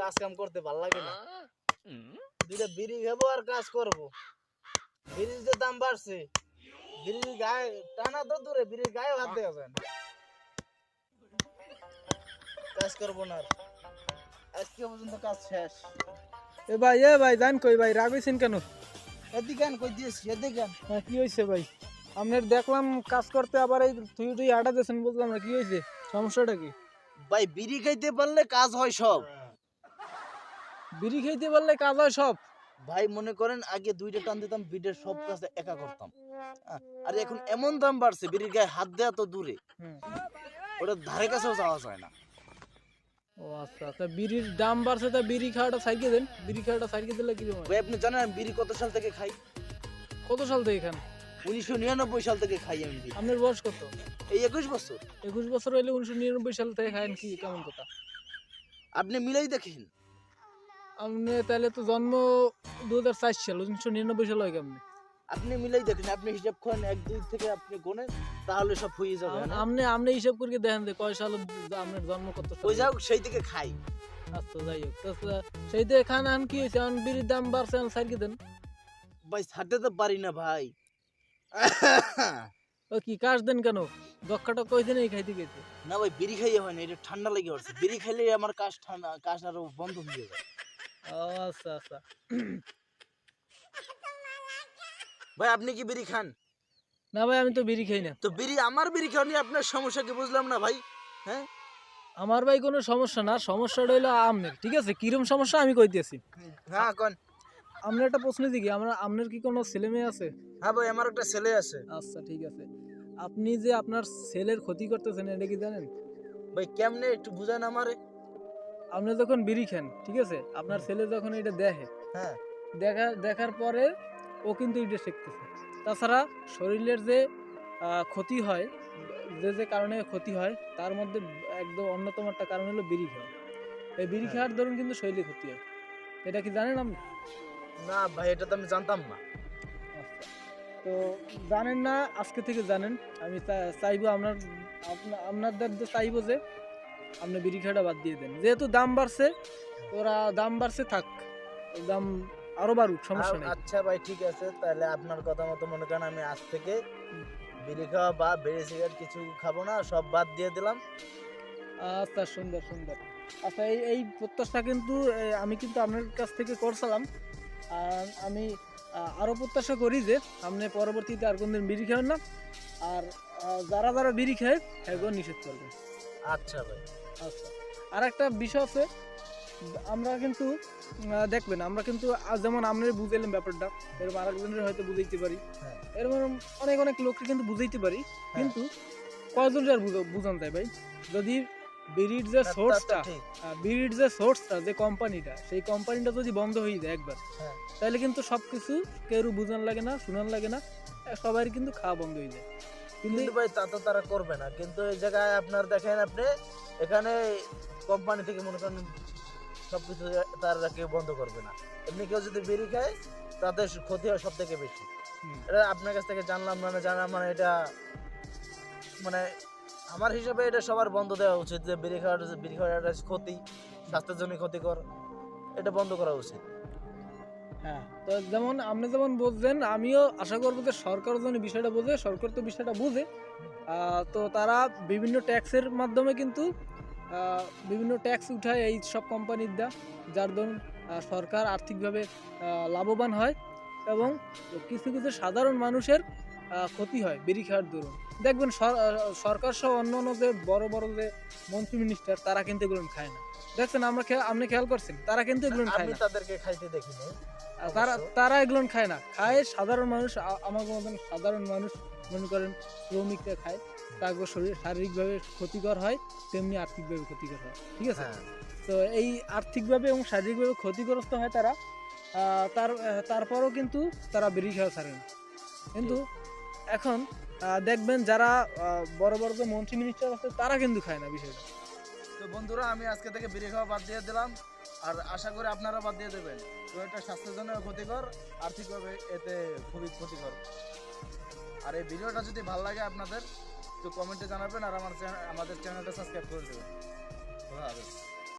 কাজ কাম করতে ভালো লাগে না। দুইটা বিড়ি খাব আর কাজ করব। বিড়ির যে দাম বাড়ছে বিড়ির গায়ে টানা তো দূরে বিড়ির গায়ে হাত দেওয়া যায় না। কাজ করব না আজকে পর্যন্ত কাজ শেষ। এ ভাই এ ভাই জান কই ভাই রাগইছেন কেন? এদিকে আন, কই দিয়েছি এদিকে আন। হ্যাঁ কি হয়েছে ভাই? আপনার দেখলাম কাজ করতে আবার এই তুই তুই আটা দিয়েছেন বুঝলাম না কি হয়েছে সমস্যাটা কি? ভাই বিড়ি খাইতে পারলে কাজ হয় সব। বিড়ি খাইতে পারলে কাজ হয় সব। ভাই মনে করেন আগে দুইটা টান দিতাম বিড়ির সব কাজ একা করতাম। আর এখন এমন দাম বাড়ছে বিড়ির গায়ে হাত দেওয়া তো দূরে। ওটা ধারে কাছেও যাওয়া যায় না। ও আচ্ছা তা বিড়ির দাম বাড়ছে তা বিড়ি খাওয়াটা সাইকে দেন। বিড়ি খাওয়াটা সাইকে দিলে কি? ভাই আপনি জানেন আমি বিড়ি কত সাল থেকে খাই? কত সাল থেকে এখানে উনিশশো নিরানব্বই সাল থেকে খাই আমি আপনার বয়স কত? এই একুশ বছর। একুশ বছর হইলে উনিশশো নিরানব্বই সাল থেকে কি? কেমন কথা? আপনি মিলাই দেখেন। আপনি তাহলে তো জন্ম দু হাজার চার সাল উনিশশো নিরানব্বই সাল হয় কেমনি? আপনি মিলাই দেখেন আপনি হিসাব করেন এক দুই থেকে আপনি গোনেন তাহলে সব হয়ে যাবে আপনি আপনি হিসাব করে দেখেন যে কয় সাল আপনার জন্ম কত ওই যাও সেই থেকে খাই। আচ্ছা যাই হোক সেই দিয়ে খান আন কি হয়েছে? এখন বিড়ির দাম বাড়ছে এখন সাইকে দেন। ভাই ছাড়তে তো পারি না ভাই। ও কি কাশ দেন কেন? দক্ষাটা কই দিন এই খাইতে খাইতে না ভাই বিড়ি খাইয়ে হয় না এটা ঠান্ডা লেগে পড়ছে। বিড়ি খাইলে আমার কাশ ঠান্ডা কাশ আরও বন্ধ হয়ে যায় ও আচ্ছা আচ্ছা। ভাই আপনি কি বিড়ি খান? না ভাই আমি তো বিড়ি খাই না। তো বিড়ি আমার বিড়ি খাওয়া আপনার সমস্যা কি বুঝলাম না ভাই? হ্যাঁ? আমার ভাই কোনো সমস্যা না সমস্যাটা হইল আমনের ঠিক আছে? কিরম সমস্যা আমি কইতেছি। হ্যাঁ কোন? আপনার একটা প্রশ্ন দিকে আমরা আপনার কি কোনো ছেলে মেয়ে আছে? হ্যাঁ ভাই আমার একটা ছেলে আছে। আচ্ছা ঠিক আছে। আপনি যে আপনার ছেলের ক্ষতি করতেছেন এটা কি জানেন? ভাই কেমনে একটু বুঝান আমারে? আপনি যখন বিড়ি খান ঠিক আছে? আপনার ছেলে যখন এটা দেখে হ্যাঁ। দেখা দেখার পরে ও কিন্তু এটা শিখতেছে। তাছাড়া শরীরের যে ক্ষতি হয় যে যে কারণে ক্ষতি হয় তার মধ্যে একদম অন্যতম একটা কারণ হলো বিড়ি খাওয়া। এই বিড়ি হ্যাঁ। খাওয়ার ধরুন কিন্তু শরীরে ক্ষতি হয়। এটা কি জানেন আপনি? না ভাই এটা তো আমি জানতাম না। আচ্ছা। তো জানেন না আজকে থেকে জানেন। আমি চাইব আপনার আপনা- আপনাদের যে চাইব যে আপনি বিড়ি খাওয়াটা বাদ দিয়ে দেন। যেহেতু দাম বাড়ছে ওরা দাম বাড়ছে থাক দাম আরও বাড়ুক সমস্যা নেই। আচ্ছা ভাই ঠিক আছে তাহলে আপনার কথা মতো মনে করেন আমি আজ থেকে বিড়ি খাওয়া বা বেড়ে সিগারেট কিছু খাব না সব বাদ দিয়ে দিলাম। আচ্ছা সুন্দর সুন্দর। আচ্ছা এই এই প্রত্যাশা কিন্তু আমি কিন্তু আপনার কাছ থেকে করছিলাম। আর আমি আহ, আরও প্রত্যাশা করি যে আপনি পরবর্তীতে আর কোনদিন বিড়ি খাবেন না। আর যারা যারা বিড়ি খায় সেগুলো নিষেধ করবেন। আচ্ছা ভাই। আচ্ছা। আর একটা বিষয় আছে আমরা কিন্তু দেখবেন আমরা কিন্তু আজ যেমন আপনার বুঝাইলাম ব্যাপারটা এরকম আরেকজনের হয়তো বুঝাইতে পারি। হ্যাঁ। এরকম অনেক অনেক লোককে কিন্তু বুঝাইতে পারি কিন্তু কয়জন আর বুঝান যায় ভাই? যদি বিড়ির যে সোর্সটা বিড়ির যে সোর্সটা যে কোম্পানিটা সেই কোম্পানিটা যদি বন্ধ হয়ে যায় একবার হ্যাঁ। তাহলে কিন্তু সবকিছু কেউ বুঝান লাগে না শুনান লাগে না সবাই কিন্তু খাওয়া বন্ধ হয়ে যায়। কিন্তু ভাই তা তো তারা করবে না। কিন্তু এই জায়গায় আপনার দেখেন আপনি এখানে কোম্পানি থেকে মনে করেন সবকিছু তারা কেউ বন্ধ করবে না। এমনি কেউ যদি বিড়ি খায় তাদের ক্ষতি হয় সব থেকে বেশি এটা আপনার কাছ থেকে জানলাম না না জানলাম মানে এটা মানে আমার হিসাবে এটা সবার বন্ধ দেওয়া উচিত যে বিড়ি খাওয়ার বিড়ি খাওয়ার ক্ষতি স্বাস্থ্যের জন্য ক্ষতিকর এটা বন্ধ করা উচিত। হ্যাঁ তো যেমন আপনি যেমন বলছেন আমিও আশা করব যে সরকার যেন বিষয়টা বোঝে, সরকার তো বিষয়টা বুঝে। তো তারা বিভিন্ন ট্যাক্সের মাধ্যমে কিন্তু বিভিন্ন ট্যাক্স উঠায় এই সব কোম্পানির দা যার দরুন সরকার আর্থিকভাবে লাভবান হয় এবং কিছু কিছু সাধারণ মানুষের ক্ষতি হয়, বিড়ি খাওয়ার দরুন। দেখবেন সর- সরকার সহ অন্য অন্য যে বড় বড় যে মন্ত্রী মিনিস্টার তারা কিন্তু এগুলো খায় না। দেখছেন আমরা আপনি খেয়াল করছেন তারা কিন্তু এগুলো খায় না। তাদেরকে খাইতে আর তারা তারা এগুলো খায় না। খায় সাধারণ মানুষ আমার মতন সাধারণ মানুষ মনে করেন শ্রমিকরা খায় তারপর শরীর শারীরিকভাবে ক্ষতিকর হয় তেমনি আর্থিকভাবে ক্ষতিকর হয় ঠিক আছে? হ্যাঁ। তো এই আর্থিকভাবে এবং শারীরিকভাবে ক্ষতিগ্রস্ত হয় তারা তার তারপরও কিন্তু তারা বেরিয়ে খাওয়া ছাড়ে না কিন্তু এখন দেখবেন যারা বড় বড় যে মন্ত্রী মিনিস্টার আছে, তারা কিন্তু খায় না বিষয়টা তো বন্ধুরা, আমি আজকে থেকে বিড়ি খাওয়া বাদ দিয়ে দিলাম। আর আশা করি আপনারা বাদ দিয়ে দেবেন। তো এটা স্বাস্থ্যের জন্য ক্ষতিকর, আর্থিকভাবে এতে খুবই ক্ষতিকর। আর এই ভিডিওটা যদি ভালো লাগে আপনাদের, তো কমেন্টে জানাবেন আর আমার আমাদের চ্যানেলটা সাবস্ক্রাইব করে দেবেন। ধন্যবাদ